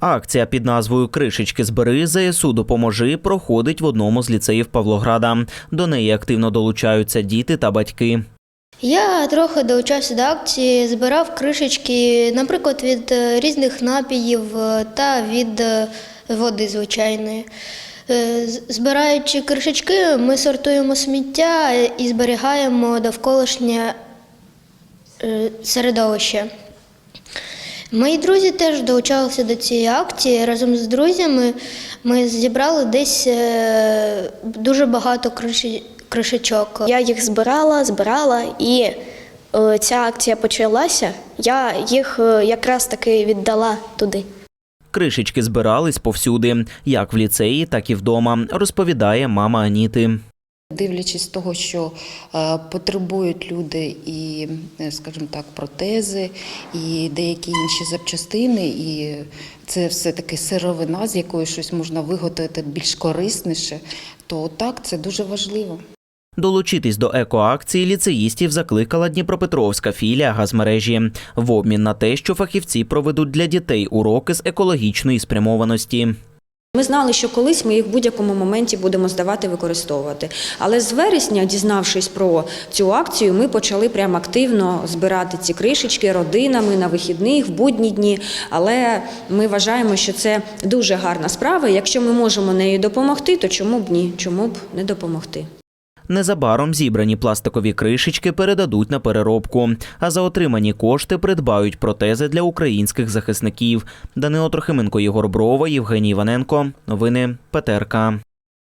Акція під назвою Кришечки збери ЗСУ допоможи проходить в одному з ліцеїв Павлограда. До неї активно долучаються діти та батьки. Я трохи долучався до акції, збирав кришечки, наприклад, від е, різних напіїв е, та від е, води звичайної. Збираючи кришечки, ми сортуємо сміття і зберігаємо довколишнє середовище. Мої друзі теж долучалися до цієї акції. Разом з друзями ми зібрали десь е, дуже багато криші- кришечок. Я їх збирала, збирала, і е, ця акція почалася. Я їх е, якраз таки віддала туди. Кришечки збирались повсюди, як в ліцеї, так і вдома, розповідає мама Аніти. Дивлячись того, що е, потребують люди і, е, скажімо так, протези, і деякі інші запчастини, і це все таки сировина, з якої щось можна виготовити більш корисніше, то так, це дуже важливо. Долучитись до екоакції ліцеїстів закликала Дніпропетровська філія газмережі в обмін на те, що фахівці проведуть для дітей уроки з екологічної спрямованості. Ми знали, що колись ми їх в будь-якому моменті будемо здавати, використовувати. Але з вересня, дізнавшись про цю акцію, ми почали прямо активно збирати ці кришечки родинами на вихідних, в будні дні. Але ми вважаємо, що це дуже гарна справа. Якщо ми можемо нею допомогти, то чому б ні? Чому б не допомогти? Незабаром зібрані пластикові кришечки передадуть на переробку, а за отримані кошти придбають протези для українських захисників. Данило Трохименко, Єгор Брова, Євгеній Іваненко. Новини ПТРК.